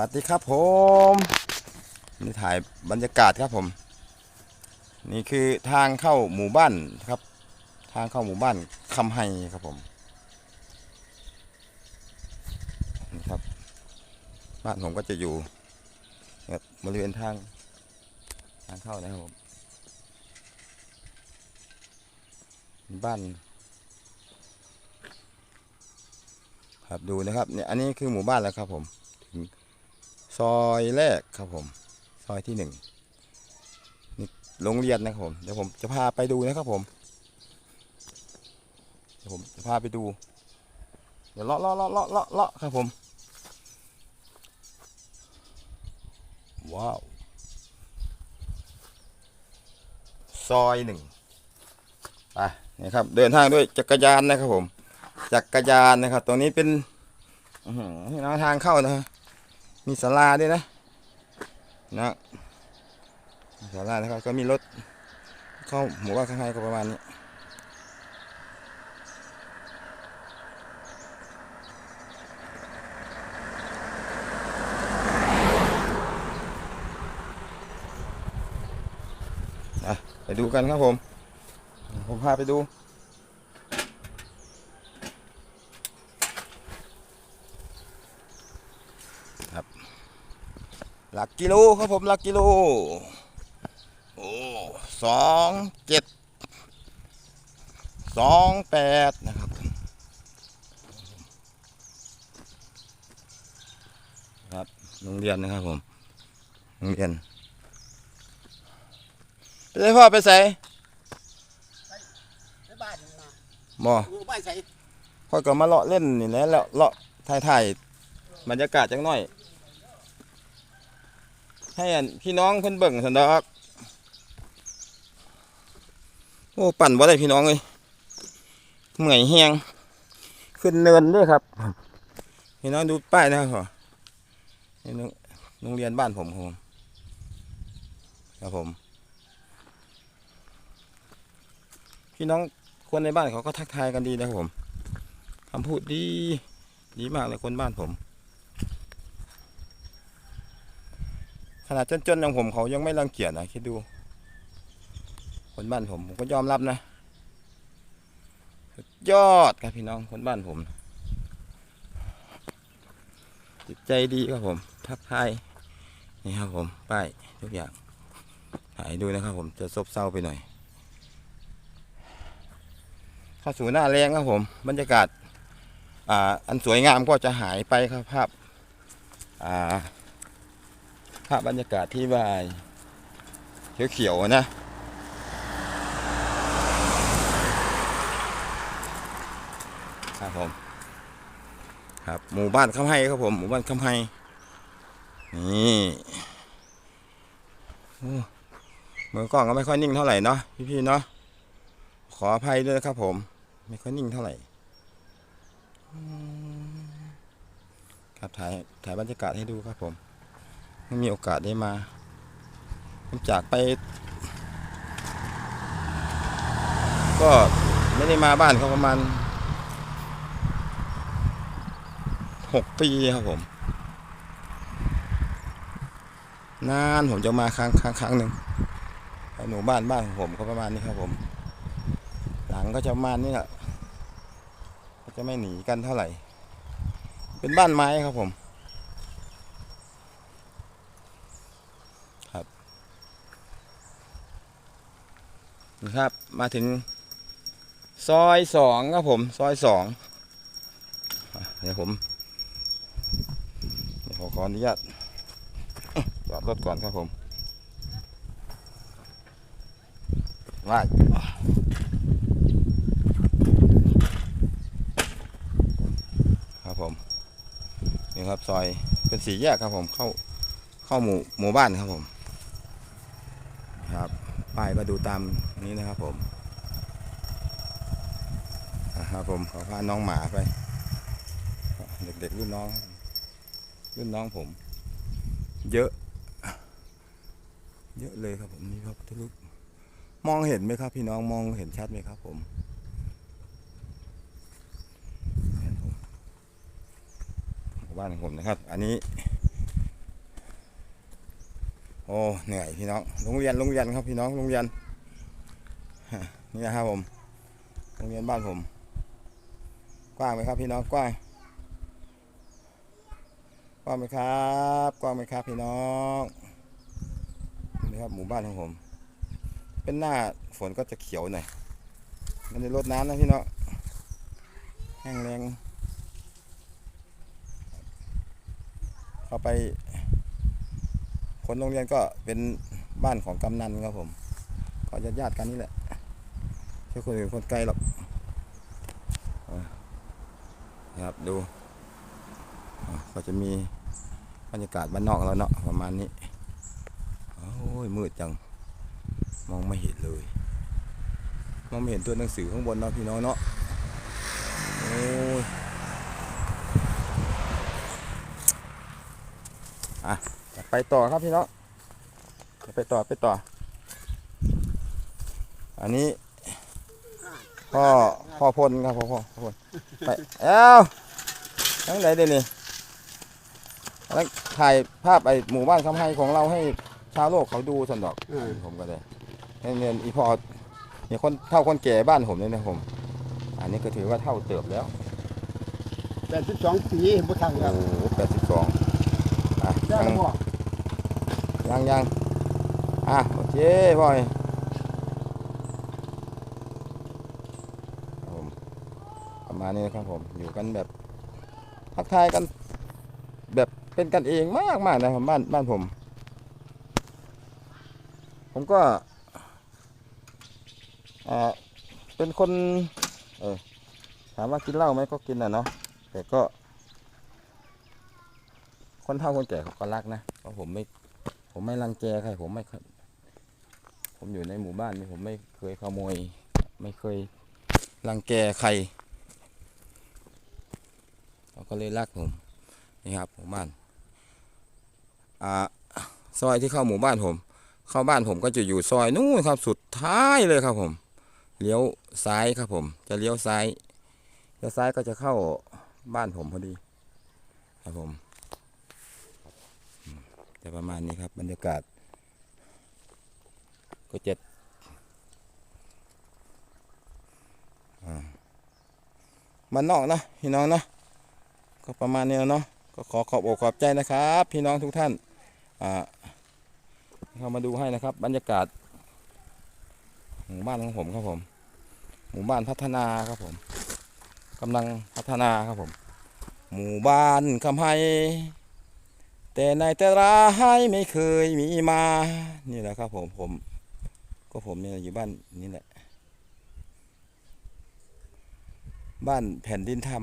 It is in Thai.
วัสดีครับผมนี่ถ่ายบรรยากาศครับผม นี่คือทางเข้าหมู่บ้านครับ ทางเข้าหมู่บ้านคำไฮครับผมนี่ครับ บ้านผมก็จะอยู่บบบริเวณทางทางเข้านะครับผมบ้านครับดูนะครับเนี่ยอันนี้คือหมู่บ้านแล้วครับผมถึง ซอยแรกครับผม ซอยที่หนึ่งนี่โรงเรียนนะครับผม เดี๋ยวผมจะพาไปดูนะครับผม เดี๋ยวผมจะพาไปดู เดี๋ยวเลาะเลาะเลาะเลาะเลาะเลาะครับผม ว้าว ซอยหนึ่งไปนี่ครับ เดินทางด้วยจักรยานนะครับผม จักรยานนะครับ ตรงนี้เป็นอืหนี่นะทางเข้านะฮะ มีศาลาด้วยนะนะมีศาลานะครับก็มีรถเข้าหมู่บ้านข้างในก็ประมาณนี้ไปดูกันครับผม ผมพาไปดู หลักกิโลครับผมหลักกิโลโอ้สองเจ็ดสองแปดนะครับครับโรงเรียนนะครับผมโรงเรียนไปใส่พ่อไปใส่ไปบ้านนะบ่อยู่บ้านใส่พ่อก็มาเลาะเล่นนี่แหละแล้วเลาะถ่ายถ่ายบรรยากาศจังหน่อย ให้พี่น้องเพิ่นเบิ่งสันดอกโอ้ปั่นบ่ได้พี่น้องเลยเหมื่อยแฮงขึ้นเนินด้วยครับพี่น้องดูป้ายนะครับนี่โรงเรียนบ้านผมครับผมครับผม พี่น้องคนในบ้านเขาก็ทักทายกันดีนะครับผมคำพูดดี ดีมากเลยคนบ้านผม ขนาดจนๆอย่างผมเขายังไม่รังเกียจนะคิดดู คนบ้านผมผมก็ยอมรับนะยอดครับพี่น้องคนบ้านผม จิตใจดีครับผม ทักทายนี่ครับผมป้ายทุกอย่างถ่ายดูนะครับ ผมจะซบเซาไปหน่อยเข้าสู่หน้าแรงครับผม บรรยากาศอ่าอันสวยงามก็จะหายไปครับภาพอ่า ภาพบรรยากาศที่ว่าเขียวๆนะ ครับผมครับหมู่บ้านคำให้ครับผมหมู่บ้านคำให้นี่โอ้มือกล้องก็ไม่ค่อยนิ่งเท่าไหร่เนาะพี่ๆเนาะขออภัยด้วยนะครับผม ไม่ค่อยนิ่งเท่าไหร่ครับถ่ายถ่ายบรรยากาศให้ดูครับผม ไม่มีโอกาสได้มา ผมจากไป ก็ไม่ได้มาบ้านเขาประมาณหกปีครับผม นานผมจะมาครั้งครั้งครั้งหนึ่งหมู่บ้านบ้านของผมก็ประมาณนี้ครับผม หลังก็จะประมาณนี้แหละก็จะไม่หนีกันเท่าไหร่ เป็นบ้านไม้ครับผม นะครับ มาถึงซอยสองครับผม ซอยสองเดี๋ยวผมขอขออนุญาตจอดรถก่อนครับผมไล่ครับผมนี่ครับซอยเป็นสีแยกครับผมเข้าเข้าหมู่หมู่บ้านครับผม ป้ายก็ดูตามนี้นะครับผมครับผมขอพาน้องหมาไป เด็กๆรุ่นน้อง รุ่นน้องผม เยอะ เยอะเลยครับผมนี่ครับทะลุมองเห็นไหมครับ พี่น้องมองเห็นชัดไหมครับผมบ้านของผมนะครับ อันนี้ โอ้เหนื่อยพี่น้องโรงเรียนโรงเรียนครับพี่น้องโรงเรียนนี่นะครับผมโรงเรียนบ้านผม กว้างไหมครับพี่น้องกว้างกว้างไหมครับกว้างไหมครับพี่น้องนี่ครับหมู่บ้านของผม เป็นหน้าฝนก็จะเขียวหน่อยมันจะรดน้ำนะพี่น้องแห้งแรงเข้าไป คนโรงเรียนก็เป็นบ้านของกำนันครับผม ก็ญาติญาติกันนี่แหละไม่คนอื่นคนไกลหรอกนะครับดูก็จะมีบรรยากาศบ้านนอกแล้วเนาะประมาณนี้โอ้ยมืดจัง มองไม่เห็นเลยมองไม่เห็นตัวหนังสือข้างบนเนาะพี่น้องเนาะโอ้ยอะ ไปต่อครับพี่น้องไปต่อไปต่อ อันนี้พ่อพ่อพลครับพ่อพ่อพ่อพลไปเอ้าทั้งไหนเดี๋ยวนี้แล้วถ่ายภาพไอหมู่บ้านคำให้ของเราให้ชาวโลกเขาดูสันดอกเออผมก็เลยให้เงินอีพอเนี่ยคนเท่าคนแก่บ้านผมเลยนะผม อันนี้ก็ถือว่าเท่าเติบแล้วแปดสิบสองปีบ่ทันคโอ้รับโหแปดสิบสองอะได้ยังบ่ ยังยังอะโอเคพ่อยผมประมาณนี้นะครับผมอยู่กันแบบทักทายกัน แบบเป็นกันเองมากมากนะครับบ้านบ้านผม ผมก็อ่าเป็นคนเออถามว่ากินเหล้าไหมก็กินนะเนาะแต่ก็ คนเฒ่าคนแก่เขาก็รักนะเพราะผมไม่ ผมไม่รังแกใครผมไม่ผมอยู่ในหมู่บ้านนี่ผมไม่เคยขโมย ไม่เคยรังแกใครเขาก็เลยรักผมนี่ครับหมู่บ้านอ่าซอยที่เข้าหมู่บ้านผม เข้าบ้านผมก็จะอยู่ซอยนู้นครับสุดท้ายเลยครับผมเลี้ยวซ้ายครับผม จะเลี้ยวซ้ายเลี้ยวซ้ายก็จะเข้าบ้านผมพอดี ครับผม จะประมาณนี้ครับบรรยากาศ ก็จะอ่ามันนอกนะพี่น้องเนาะก็ประมาณนี้แล้วเนาะก็ขอขอบอกขอบใจนะครับ พี่น้องทุกท่านเข้ามาดูให้นะครับ บรรยากาศ หมู่บ้านของผมครับผม หมู่บ้านพัฒนาครับผมกำลังพัฒนาครับผม หมู่บ้านคำไฮ แต่ในแต่ร้ายไม่เคยมีมา นี่แหละครับผมผม ก็ผมเนี่ยอยู่บ้านนี่แหละ บ้านแผ่นดินธรรม